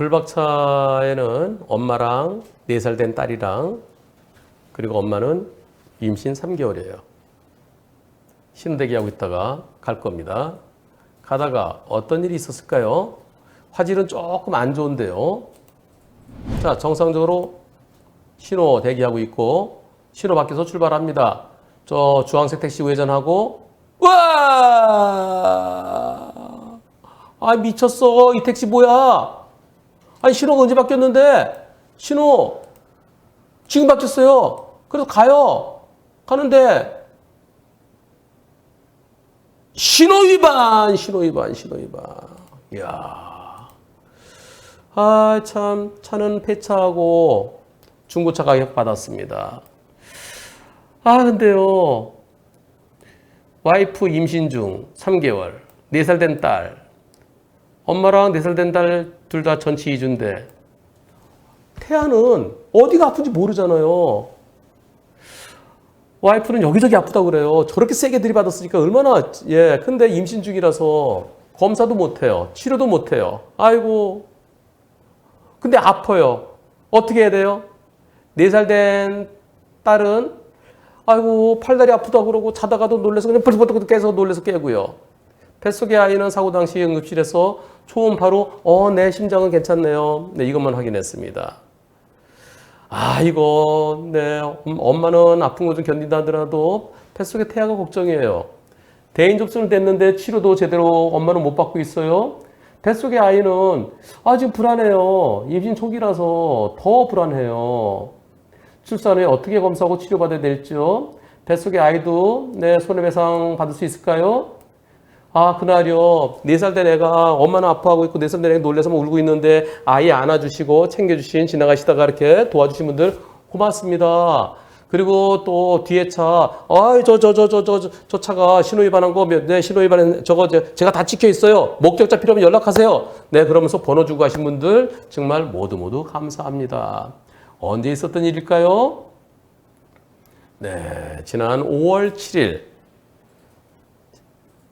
불박차에는 엄마랑 4살 된 딸이랑 그리고 엄마는 임신 3개월이에요. 신대기 하고 있다가 갈 겁니다. 가다가 어떤 일이 있었을까요? 화질은 조금 안 좋은데요. 자, 정상적으로 신호 대기하고 있고 신호 밖에서 출발합니다. 저 주황색 택시 우회전하고 와! 아 미쳤어. 이 택시 뭐야? 아니 신호가 언제 바뀌었는데? 신호 지금 바뀌었어요. 그래서 가요. 가는데 신호 위반, 신호 위반, 신호 위반. 이야. 아, 참, 차는 폐차하고 중고차 가격 받았습니다. 아, 근데요. 와이프 임신 중 3개월, 4살 된 딸. 엄마랑 4살 된 딸 둘 다 전치 2주인데, 태아는 어디가 아픈지 모르잖아요. 와이프는 여기저기 아프다고 그래요. 저렇게 세게 들이받았으니까 얼마나, 예. 근데 임신 중이라서 검사도 못해요. 치료도 못해요. 아이고. 근데 아파요. 어떻게 해야 돼요? 4살 된 딸은, 아이고, 팔다리 아프다 그러고 자다가도 놀래서 그냥 벌떡벌떡 깨서 놀래서 깨고요. 뱃속의 아이는 사고 당시 응급실에서 초음파로, 어, 내 심장은 괜찮네요. 네, 이것만 확인했습니다. 아, 이거, 네, 엄- 엄마는 아픈 거 좀 견딘다 하더라도 뱃속에 태아가 걱정이에요. 대인 접수는 됐는데 치료도 제대로 엄마는 못 받고 있어요. 뱃속의 아이는 아, 지금 불안해요. 임신 초기라서 더 불안해요. 출산 후에 어떻게 검사하고 치료받아야 될지요? 뱃속의 아이도 네, 손해배상 받을 수 있을까요? 아, 그날요. 네 살 된 애가 엄마는 아파하고 있고 네 살 된 애가 놀래서 막 울고 있는데 아이 안아주시고 챙겨주신 지나가시다가 이렇게 도와주신 분들 고맙습니다. 그리고 또 뒤에 차, 아이, 저, 저, 저, 저, 저, 저, 저 차가 신호위반한 거, 몇- 네, 신호위반, 저거, 제- 제가 다 찍혀 있어요. 목격자 필요하면 연락하세요. 네, 그러면서 번호 주고 가신 분들 정말 모두 모두 감사합니다. 언제 있었던 일일까요? 네, 지난 5월 7일.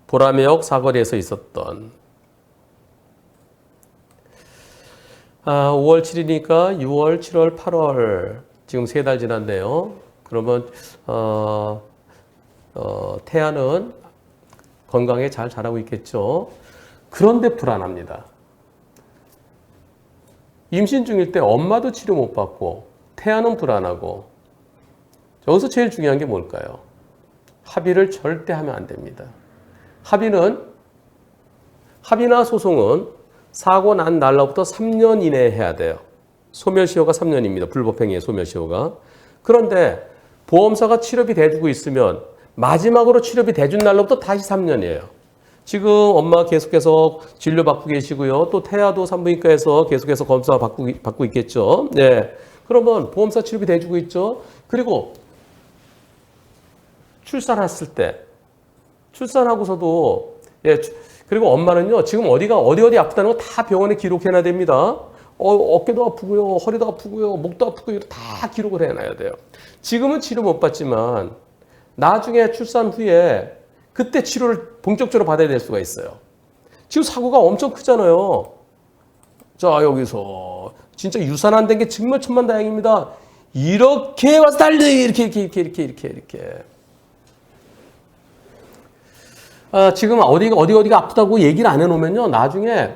보라매역 사거리에서 있었던 아, 5월 7일이니까 6월, 7월, 8월 지금 세 달 지났네요. 그러면 어, 어, 태아는 건강에 잘 자라고 있겠죠. 그런데 불안합니다. 임신 중일 때 엄마도 치료 못 받고 태아는 불안하고 여기서 제일 중요한 게 뭘까요? 합의를 절대 하면 안 됩니다. 합의는 합의나 소송은 사고 난 날로부터 3년 이내에 해야 돼요. 소멸시효가 3년입니다. 불법행위의 소멸시효가. 그런데 보험사가 치료비 대주고 있으면 마지막으로 치료비 대준 날로부터 다시 3년이에요. 지금 엄마 계속해서 진료 받고 계시고요. 또 태아도 산부인과에서 계속해서 검사 받고, 받고 있겠죠. 네. 그러면 보험사 치료비 대주고 있죠. 그리고 출산했을 때 출산하고서도 예 추- 그리고 엄마는요 지금 어디가 어디 어디 아프다는 거 다 병원에 기록해놔야 됩니다. 어, 어깨도 아프고요, 허리도 아프고요, 목도 아프고요, 다 기록을 해놔야 돼요. 지금은 치료 못 받지만 나중에 출산 후에 그때 치료를 본격적으로 받아야 될 수가 있어요. 지금 사고가 엄청 크잖아요. 자 여기서 진짜 유산 안 된 게 정말 천만다행입니다. 이렇게 와서 달리 이렇게 이렇게 이렇게 이렇게 이렇게 이렇게. 아, 지금 어디가 어디 어디가 아프다고 얘기를 안 해놓으면요 나중에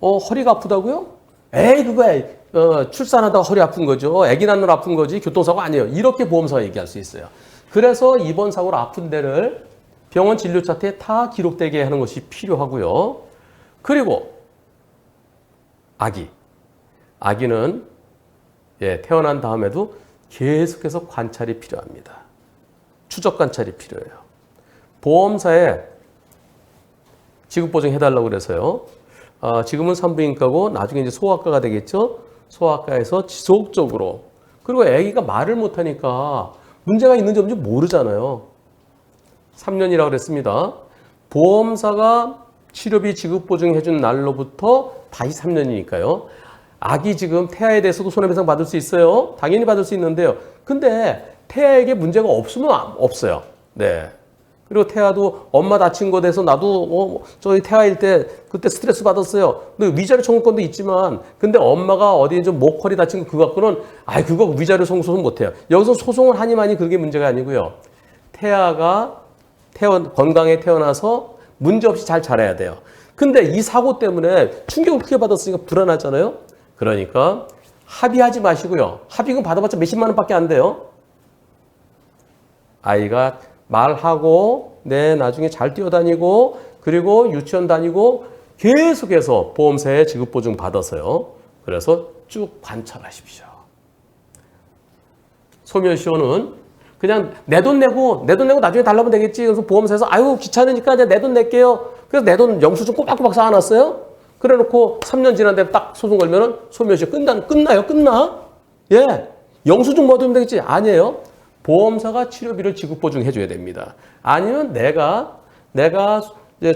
어 허리가 아프다고요? 에이 그거야 어, 출산하다가 허리 아픈 거죠. 아기 낳느라 아픈 거지 교통사고 아니에요. 이렇게 보험사가 얘기할 수 있어요. 그래서 이번 사고로 아픈 데를 병원 진료 차트에 다 기록되게 하는 것이 필요하고요. 그리고 아기 아기는 예, 태어난 다음에도 계속해서 관찰이 필요합니다. 추적 관찰이 필요해요. 보험사에 지급 보증해달라고 그래서요. 아, 지금은 산부인과고 나중에 이제 소아과가 되겠죠. 소아과에서 지속적으로 그리고 아기가 말을 못하니까 문제가 있는지 없는지 모르잖아요. 3년이라고 그랬습니다. 보험사가 치료비 지급 보증해준 날로부터 다시 3년이니까요. 아기 지금 태아에 대해서도 손해배상 받을 수 있어요. 당연히 받을 수 있는데요. 근데 태아에게 문제가 없으면 안- 없어요. 네. 그리고 태아도 엄마 다친 거 돼서 나도 어, 저희 태아일 때 그때 스트레스 받았어요. 근데 위자료 청구권도 있지만 근데 엄마가 어디에 좀 목걸이 다친 거 그거 갖고는 아 그거 위자료 소송 못 해요. 여기서 소송을 하니 많이 그게 문제가 아니고요. 태아가 태어 건강에 태어나서 문제 없이 잘 자라야 돼요. 근데 이 사고 때문에 충격을 크게 받았으니까 불안하잖아요. 그러니까 합의하지 마시고요. 합의금 받아봤자 몇십만 원밖에 안 돼요. 아이가 말하고 내 나중에 잘 뛰어다니고 그리고 유치원 다니고 계속해서 보험사에 지급 보증 받아서요. 그래서 쭉 관찰하십시오. 소멸시효는 그냥 내 돈 내고 내 돈 내고 나중에 달라면 되겠지. 그래서 보험사에서 아유 귀찮으니까 이제 내 돈 낼게요. 그래서 내 돈 영수증 꼬박꼬박 쌓아놨어요. 그래놓고 3년 지났는데 딱 소송 걸면은 소멸시효 끝나 끝나요? 끝나? 예, 영수증 뭐 넣으면 되겠지? 아니에요. 보험사가 치료비를 지급 보증해 줘야 됩니다. 아니면 내가 내가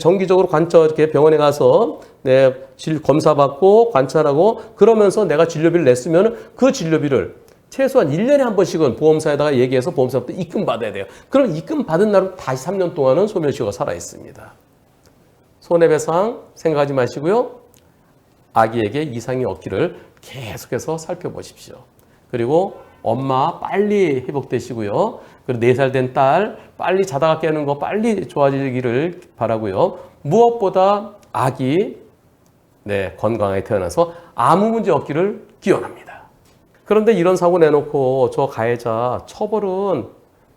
정기적으로 관찰 이렇게 병원에 가서 내 질 검사 받고 관찰하고 그러면서 내가 진료비를 냈으면 그 진료비를 최소한 1년에 한 번씩은 보험사에다가 얘기해서 보험사부터 입금 받아야 돼요. 그럼 입금 받은 날로 다시 3년 동안은 소멸시효가 살아 있습니다. 손해배상 생각하지 마시고요. 아기에게 이상이 없기를 계속해서 살펴보십시오. 그리고 엄마 빨리 회복되시고요. 그리고 4살 된 딸 빨리 자다가 깨는 거 빨리 좋아지기를 바라고요. 무엇보다 아기 네, 건강하게 태어나서 아무 문제 없기를 기원합니다. 그런데 이런 사고 내놓고 저 가해자 처벌은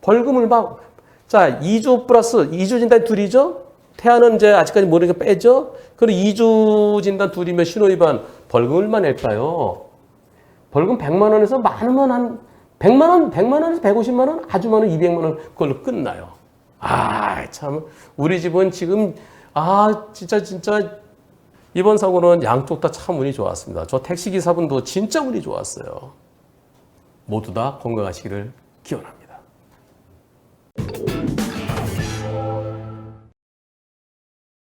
벌금을 막, 자, 2주 플러스 2주 진단 둘이죠? 태아는 이제 아직까지 모르니까 빼죠? 그리고 2주 진단 둘이면 신호위반 벌금 얼마 낼까요? 벌금 100만 원에서 많으면 한 100만 원, 100만 원에서 150만 원, 아주 많은 200만 원 그걸로 끝나요. 아, 참 우리 집은 지금 아, 진짜 진짜 이번 사고는 양쪽 다 참 운이 좋았습니다. 저 택시 기사분도 진짜 운이 좋았어요. 모두 다 건강하시기를 기원합니다.